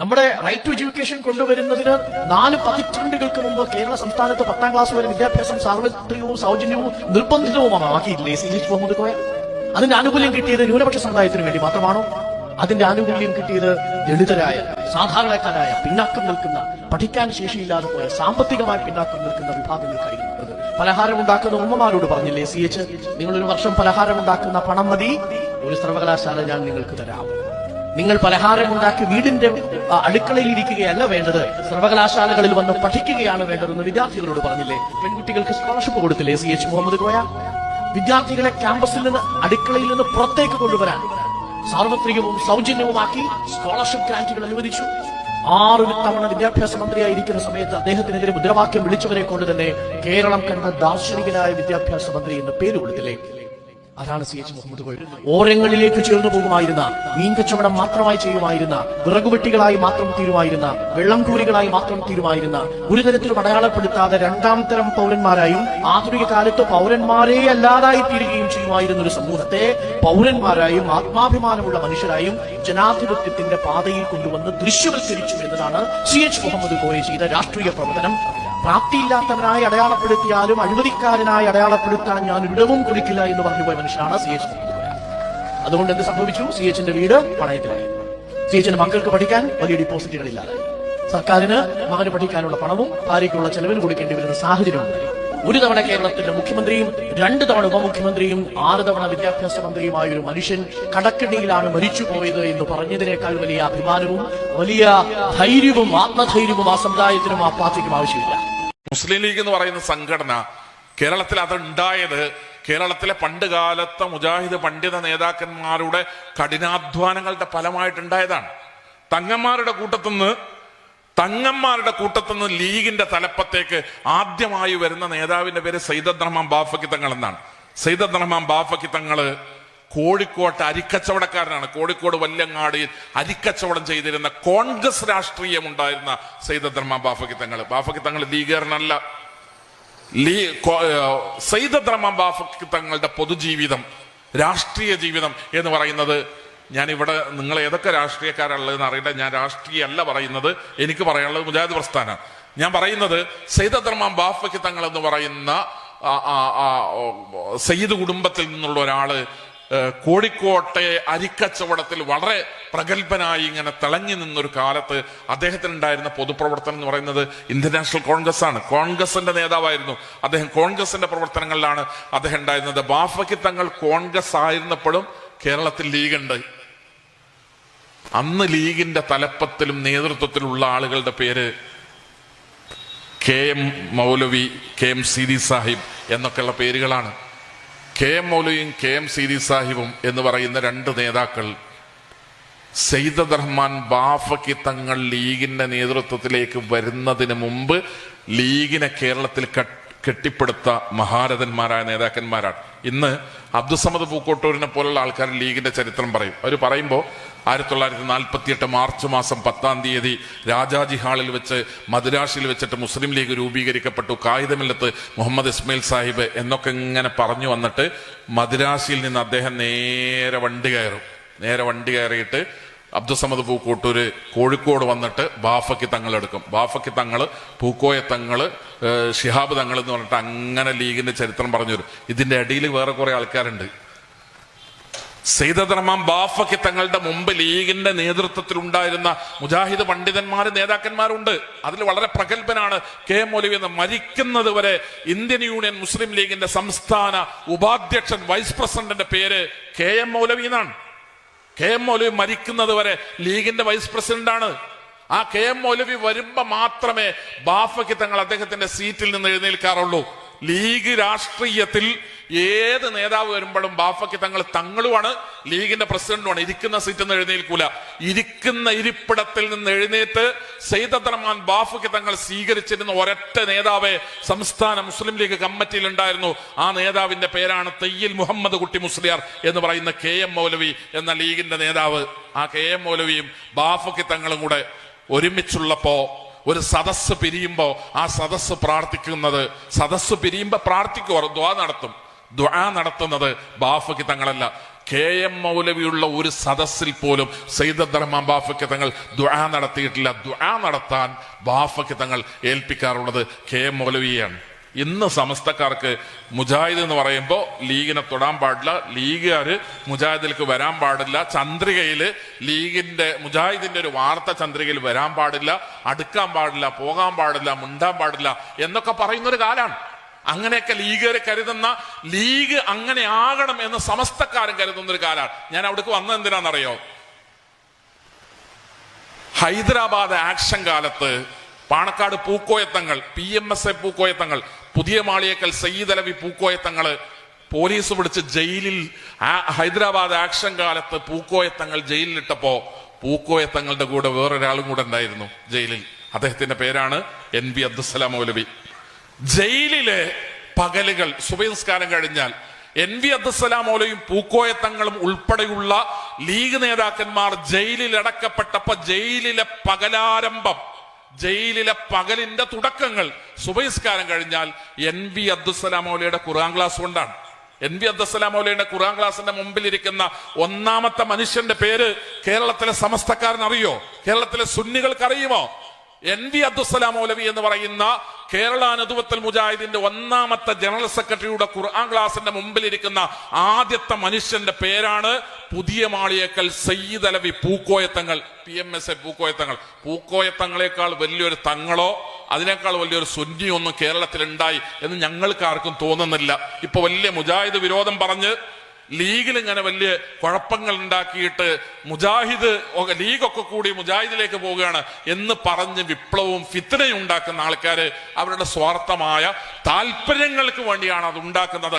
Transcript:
നമ്മുടെ right to education കൊണ്ടുവരുന്നതിന് നാല് പതിറ്റാണ്ടുകൾക്ക് മുമ്പ് കേരള സംസ്ഥാനത്ത് പത്താം ക്ലാസ് വരെ വിദ്യാഭ്യാസം സാർവത്രികവും സൗജന്യവും നിർബന്ധിതവുമാണ് നിർബന്ധിതവുമാക്കിയില്ലേ സി എച്ച് മുഹമ്മദ് കോയ? അതിന്റെ ആനുകൂല്യം കിട്ടിയത് ന്യൂനപക്ഷ സമുദായത്തിന് വേണ്ടി മാത്രമാണോ? അതിന്റെ ആനുകൂല്യം കിട്ടിയത് ദളിതരായ സാധാരണക്കാരായ പിന്നാക്കം നിൽക്കുന്ന പഠിക്കാൻ ശേഷിയില്ലാതെ പോയ സാമ്പത്തികമായി പിന്നാക്കം നിൽക്കുന്ന വിഭാഗങ്ങൾക്കായിരുന്നു പലഹാരം ഉണ്ടാക്കുന്ന ഉമ്മമാരോട് പറഞ്ഞില്ലേ സി എച്ച് നിങ്ങൾ ഒരു വർഷം പലഹാരം ഉണ്ടാക്കുന്ന പണം മതി. ഒരു സർവകലാശാല ഞാൻ നിങ്ങൾക്ക് തരാം. നിങ്ങൾ പലഹാരമുണ്ടാക്കി വീടിന്റെ അടുക്കളയിൽ ഇരിക്കുകയല്ല വേണ്ടത്. സർവകലാശാലകളിൽ വന്ന് പഠിക്കുകയാണ് വേണ്ടതെന്ന് വിദ്യാർത്ഥികളോട് പറഞ്ഞില്ലേ? പെൺകുട്ടികൾക്ക് സ്കോളർഷിപ്പ് കൊടുത്തില്ലേ? സി എച്ച് മുഹമ്മദ് കോയ വിദ്യാർത്ഥികളെ ക്യാമ്പസിൽ നിന്ന് അടുക്കളയിൽ നിന്ന് പുറത്തേക്ക് കൊണ്ടുവരാൻ സാർവത്രികവും സൗജന്യവുമാക്കി സ്കോളർഷിപ്പ് ഗ്രാന്റുകൾ അനുവദിച്ചു. ആറ് തവണ വിദ്യാഭ്യാസ മന്ത്രിയായിരിക്കുന്ന സമയത്ത് അദ്ദേഹത്തിനെതിരെ മുദ്രാവാക്യം വിളിച്ചവരെ കൊണ്ട് തന്നെ കേരളം കണ്ട ദാർശനികനായ വിദ്യാഭ്യാസ മന്ത്രി എന്ന പേര് കൊടുത്തില്ലേ? അതാണ് സി എച്ച് മുഹമ്മദ് കോയ ഓരങ്ങളിലേക്ക് ചേർന്നു പോകുമായിരുന്ന മീൻ കച്ചവടം മാത്രമായി ചെയ്യുമായിരുന്ന വിറകുവെട്ടികളായി മാത്രം തീരുമായിരുന്ന വെള്ളം കൂലികളായി മാത്രം തീരുമായിരുന്ന ഒരു തരത്തിലും അടയാളപ്പെടുത്താതെ രണ്ടാം തരം പൗരന്മാരായും ആധുനിക കാലത്ത് പൗരന്മാരെ അല്ലാതായി തീരുകയും ചെയ്യുമായിരുന്ന ഒരു സമൂഹത്തെ പൗരന്മാരായും ആത്മാഭിമാനമുള്ള മനുഷ്യരായും ജനാധിപത്യത്തിന്റെ പാതയിൽ കൊണ്ടുവന്ന് ദൃശ്യവൽക്കരിച്ചു എന്നതാണ് സി എച്ച് മുഹമ്മദ് കോയ ചെയ്ത രാഷ്ട്രീയ പ്രവർത്തനം. പ്രാപ്തിയില്ലാത്തവനായി അടയാളപ്പെടുത്തിയാലും അഴിമതിക്കാരനായി അടയാളപ്പെടുത്താൻ ഞാൻ ഇടവും കൊടുക്കില്ല എന്ന് പറഞ്ഞു പോയ മനുഷ്യനാണ് സി എച്ച് അതുകൊണ്ട് എന്ത് സംഭവിച്ചു? സി എച്ചിന്റെ വീട് പണയത്തിലായി. സി എച്ചിന്റെ മക്കൾക്ക് പഠിക്കാൻ വലിയ ഡിപ്പോസിറ്റുകൾ ഇല്ലാതായി സർക്കാരിന് മകന് പഠിക്കാനുള്ള പണവും ഭാര്യയ്ക്കുള്ള ചെലവിന് കൊടുക്കേണ്ടി വരുന്ന സാഹചര്യം ഒരു തവണ കേരളത്തിന്റെ മുഖ്യമന്ത്രിയും രണ്ട് തവണ ഉപമുഖ്യമന്ത്രിയും ആറ് തവണ വിദ്യാഭ്യാസ മന്ത്രിയുമായ ഒരു മനുഷ്യൻ കടക്കണിയിലാണ് മരിച്ചു പോയത് എന്ന് പറഞ്ഞതിനേക്കാൾ വലിയ അഭിമാനവും വലിയ ധൈര്യവും ആത്മധൈര്യവും ആ സമുദായത്തിനും ആ പാർട്ടിക്കും ആവശ്യമില്ല. മുസ്ലിം ലീഗ് എന്ന് പറയുന്ന സംഘടന കേരളത്തിൽ അതുണ്ടായത് കേരളത്തിലെ പണ്ട് കാലത്തെ മുജാഹിദ് പണ്ഡിത നേതാക്കന്മാരുടെ കഠിനാധ്വാനങ്ങളുടെ ഫലമായിട്ടുണ്ടായതാണ്. തങ്ങന്മാരുടെ കൂട്ടത്തുനിന്ന് തങ്ങന്മാരുടെ കൂട്ടത്തുനിന്ന് ലീഗിന്റെ തലപ്പത്തേക്ക് ആദ്യമായി വരുന്ന നേതാവിന്റെ പേര് സൈദദ് റഹ്മാൻ ബാഫക്കി തങ്ങൾ എന്നാണ്. സൈദദ് റഹ്മാൻ ബാഫക്കി തങ്ങൾ കോഴിക്കോട്ട് അരിക്കച്ചവടക്കാരനാണ്. കോഴിക്കോട് വല്ലങ്ങാടിയിൽ അരിക്കച്ചവടം ചെയ്തിരുന്ന കോൺഗ്രസ് രാഷ്ട്രീയം ഉണ്ടായിരുന്ന സൈദദ് റഹ്മാൻ ബാഫക്കി തങ്ങൾ ബാഫക്കി തങ്ങൾ ലീഗേറിനല്ല ലീ തങ്ങളുടെ പൊതുജീവിതം രാഷ്ട്രീയ ജീവിതം എന്ന് പറയുന്നത് ഞാൻ ഇവിടെ നിങ്ങൾ ഏതൊക്കെ രാഷ്ട്രീയക്കാരുള്ളതെന്ന് അറിയില്ല. ഞാൻ രാഷ്ട്രീയ അല്ല പറയുന്നത്. എനിക്ക് പറയാനുള്ളത് മുജാഹിദ് പ്രസ്ഥാനം. ഞാൻ പറയുന്നത് റഹ്മാൻ ബാഫക്ക് തങ്ങൾ എന്ന് പറയുന്ന സയ്യിദ് കുടുംബത്തിൽ നിന്നുള്ള ഒരാൾ കോഴിക്കോട്ടെ അരിക്കച്ചവടത്തിൽ വളരെ പ്രഗത്ഭനായി ഇങ്ങനെ തിളങ്ങി നിന്നൊരു കാലത്ത് അദ്ദേഹത്തിനുണ്ടായിരുന്ന പൊതുപ്രവർത്തനം എന്ന് പറയുന്നത് ഇന്ത്യൻ നാഷണൽ കോൺഗ്രസ് ആണ്. കോൺഗ്രസിന്റെ നേതാവായിരുന്നു. അദ്ദേഹം കോൺഗ്രസിന്റെ പ്രവർത്തനങ്ങളിലാണ് അദ്ദേഹം ഉണ്ടായിരുന്നത്. ബാഫയ്ക്ക് തങ്ങൾ കോൺഗ്രസ് ആയിരുന്നപ്പോഴും കേരളത്തിൽ ലീഗ് ഉണ്ട് അന്ന് ലീഗിന്റെ തലപ്പത്തിലും നേതൃത്വത്തിലുള്ള ആളുകളുടെ പേര് K M Maulavi K M Seethi Sahib എന്നൊക്കെയുള്ള പേരുകളാണ്. കെ എം മൗലവിയും കെ എം സീതി സാഹിബും എന്ന് പറയുന്ന രണ്ട് നേതാക്കൾ സെയ്ദ് റഹ്മാൻ ബാഫക്കി തങ്ങൾ ലീഗിന്റെ നേതൃത്വത്തിലേക്ക് വരുന്നതിന് മുമ്പ് ലീഗിനെ കേരളത്തിൽ കെട്ടിപ്പടുത്ത മഹാരഥന്മാരായ നേതാക്കന്മാരാണ്. ഇന്ന് അബ്ദുസമദ് പൂക്കോട്ടൂരിനെ പോലുള്ള ആൾക്കാർ ലീഗിന്റെ ചരിത്രം പറയും. അവർ പറയുമ്പോൾ ആയിരത്തി തൊള്ളായിരത്തി നാൽപ്പത്തിയെട്ട് മാർച്ച് മാസം പത്താം തീയതി രാജാജി ഹാളിൽ വെച്ച് മദുരാശിയിൽ വെച്ചിട്ട് മുസ്ലിം ലീഗ് രൂപീകരിക്കപ്പെട്ടു. കായികമില്ലത്ത് മുഹമ്മദ് ഇസ്മയിൽ സാഹിബ് എന്നൊക്കെ ഇങ്ങനെ പറഞ്ഞു വന്നിട്ട് മദുരാശിയിൽ നിന്ന് അദ്ദേഹം നേരെ വണ്ടി കയറും. നേരെ വണ്ടി കയറിയിട്ട് അബ്ദുസമദ് പൂക്കോട്ടൂര് കോഴിക്കോട് വന്നിട്ട് ബാഫയ്ക്ക് തങ്ങൾ എടുക്കും. ബാഫയ്ക്ക് തങ്ങൾ പൂക്കോയ തങ്ങൾ ഏഹ് ഷിഹാബ് തങ്ങൾ എന്ന് പറഞ്ഞിട്ട് അങ്ങനെ ലീഗിന്റെ ചരിത്രം പറഞ്ഞു വരും ഇതിന്റെ അടിയിൽ വേറെ കുറെ ആൾക്കാരുണ്ട്. റഹ്മാൻ ബാഫയ്ക്ക് തങ്ങളുടെ മുമ്പ് ലീഗിന്റെ നേതൃത്വത്തിൽ ഉണ്ടായിരുന്ന മുജാഹിദ് പണ്ഡിതന്മാര് നേതാക്കന്മാരുണ്ട്. അതിൽ വളരെ പ്രഗത്ഭനാണ് കെ മൗലവി എന്ന് മരിക്കുന്നത് വരെ ഇന്ത്യൻ യൂണിയൻ മുസ്ലിം ലീഗിന്റെ സംസ്ഥാന ഉപാധ്യക്ഷൻ വൈസ് പ്രസിഡന്റിന്റെ പേര് കെ എം മൗലവി എന്നാണ്. കെ എം മൗലവി മരിക്കുന്നത് വരെ ലീഗിന്റെ വൈസ് പ്രസിഡന്റ് ആണ് ആ കെ എം മൗലവി വരുമ്പോ മാത്രമേ ബാഫയ്ക്ക് തങ്ങൾ അദ്ദേഹത്തിന്റെ സീറ്റിൽ നിന്ന് എഴുന്നേൽക്കാറുള്ളൂ. ലീഗ് രാഷ്ട്രീയത്തിൽ ഏത് നേതാവ് വരുമ്പോഴും ബാഫയ്ക്ക് തങ്ങൾ തങ്ങളുമാണ് ലീഗിന്റെ പ്രസിഡന്റുമാണ്. ഇരിക്കുന്ന സീറ്റിൽ നിന്ന് എഴുന്നേൽക്കൂല. ഇരിക്കുന്ന ഇരിപ്പിടത്തിൽ നിന്ന് എഴുന്നേറ്റ് സയ്യിദ് റഹ്മാൻ ബാഫയ്ക്ക് തങ്ങൾ സ്വീകരിച്ചിരുന്ന ഒരൊറ്റ നേതാവെ സംസ്ഥാന മുസ്ലിം ലീഗ് കമ്മിറ്റിയിൽ ഉണ്ടായിരുന്നു. ആ നേതാവിന്റെ പേരാണ് തയ്യിൽ മുഹമ്മദ് കുട്ടി മുസ്ലിയാർ എന്ന് പറയുന്ന കെ എം മൗലവി എന്ന ലീഗിന്റെ നേതാവ്. ആ കെ എം മൗലവിയും ബാഫയ്ക്ക് തങ്ങളും കൂടെ ഒരുമിച്ചുള്ളപ്പോ ഒരു സദസ്സ് പിരിയുമ്പോൾ ആ സദസ്സ് പ്രാർത്ഥിക്കുന്നത് സദസ്സ് പിരിയുമ്പോ പ്രാർത്ഥിക്കുവാർ ദ്വാ നടത്തും. ദ്വാ നടത്തുന്നത് ബാഫക്ക് തങ്ങളല്ല. കെ എം മൗലവിയുള്ള ഒരു സദസ്സിൽ പോലും സയ്യിദ് ബാഫക്ക് തങ്ങൾ ദുആ നടത്തിയിട്ടില്ല. ദുആ നടത്താൻ ബാഫയ്ക്ക് തങ്ങൾ ഏൽപ്പിക്കാറുള്ളത് കെ എം മൗലവിയാണ് ഇന്ന് സമസ്തക്കാർക്ക് മുജാഹിദ് എന്ന് പറയുമ്പോൾ ലീഗിനെ തൊടാൻ പാടില്ല. ലീഗുകാർ മുജാഹിദിലേക്ക് വരാൻ പാടില്ല. ചന്ദ്രികയിൽ ലീഗിന്റെ മുജാഹിദിന്റെ ഒരു വാർത്ത ചന്ദ്രികയിൽ വരാൻ പാടില്ല. അടുക്കാൻ പാടില്ല പോകാൻ പാടില്ല മുണ്ടാൻ പാടില്ല എന്നൊക്കെ പറയുന്ന ഒരു കാലാണ്. അങ്ങനെയൊക്കെ ലീഗുകാർ കരുതുന്ന ലീഗ് അങ്ങനെ ആകണം എന്ന് സമസ്തക്കാരും കരുതുന്ന ഒരു കാലാണ്. ഞാൻ അവിടേക്ക് വന്നത് എന്തിനാണെന്നറിയോ? ഹൈദരാബാദ് ആക്ഷൻ കാലത്ത് Panakkad Pookoya Thangal P M S A Pookoya Thangal Puthiya Maliyekkal Sayyid Alavi Pookoya Thangal police പിടിച്ച് ജയിലിൽ ഹൈദരാബാദ് ആക്ഷൻ കാലത്ത് പൂക്കോയത്തങ്ങൾ ജയിലിലിട്ടപ്പോ പൂക്കോയത്തങ്ങളുടെ കൂടെ വേറൊരാളും കൂടെ ഉണ്ടായിരുന്നു ജയിലിൽ. അദ്ദേഹത്തിന്റെ പേരാണ് എൻ വി അബ്ദുസലാം മൗലവി. ജയിലിലെ പകലുകൾ സുബഹിസ്കാരം കഴിഞ്ഞാൽ എൻ വി അബ്ദുസലാം മൗലയും പൂക്കോയത്തങ്ങളും ഉൾപ്പെടെയുള്ള ലീഗ് നേതാക്കന്മാർ ജയിലിൽ അടക്കപ്പെട്ടപ്പോ ജയിലിലെ പകലാരംഭം ജയിലിലെ പകലിന്റെ തുടക്കങ്ങൾ സുബൈസ്കാരം കഴിഞ്ഞാൽ എൻ വി അബ്ദുസലാം മൗലയുടെ ഖുർആൻ ക്ലാസ് കൊണ്ടാണ്. എൻ വി അബ്ദുസലാം മൗലയുടെ ഖുർആൻ ക്ലാസിന്റെ മുമ്പിൽ ഇരിക്കുന്ന ഒന്നാമത്തെ മനുഷ്യന്റെ പേര് കേരളത്തിലെ സമസ്തക്കാരൻ അറിയോ കേരളത്തിലെ സുന്നികൾക്ക് അറിയുമോ എൻ വി അബ്ദുസലാം മൗലവി എന്ന് പറയുന്ന കേരള അനുദുവത്തൽ മുജാഹിദിന്റെ ഒന്നാമത്തെ ജനറൽ സെക്രട്ടറിയുടെ ഖുർആൻ ക്ലാസിന്റെ മുമ്പിലിരിക്കുന്ന ആദ്യത്തെ മനുഷ്യന്റെ പേരാണ് Puthiya Maliyekkal Sayyid Alavi Pookoya Thangal P M S A Pookoya Thangal. പൂക്കോയത്തങ്ങളെക്കാൾ വലിയൊരു തങ്ങളോ അതിനേക്കാൾ വലിയൊരു സുന്നിയൊന്നും കേരളത്തിലുണ്ടായി എന്ന് ഞങ്ങൾക്ക് ആർക്കും തോന്നുന്നില്ല. ഇപ്പൊ വലിയ മുജാഹിദ് വിരോധം പറഞ്ഞ് ലീഗിൽ ഇങ്ങനെ വലിയ കുഴപ്പങ്ങൾ ഉണ്ടാക്കിയിട്ട് മുജാഹിദ് ലീഗൊക്കെ കൂടി മുജാഹിദിലേക്ക് പോവുകയാണ് എന്ന് പറഞ്ഞ് വിപ്ലവവും ഫിത്തനയും ഉണ്ടാക്കുന്ന ആൾക്കാര് അവരുടെ സ്വാർത്ഥമായ താല്പര്യങ്ങൾക്ക് വേണ്ടിയാണ് അത് ഉണ്ടാക്കുന്നത്.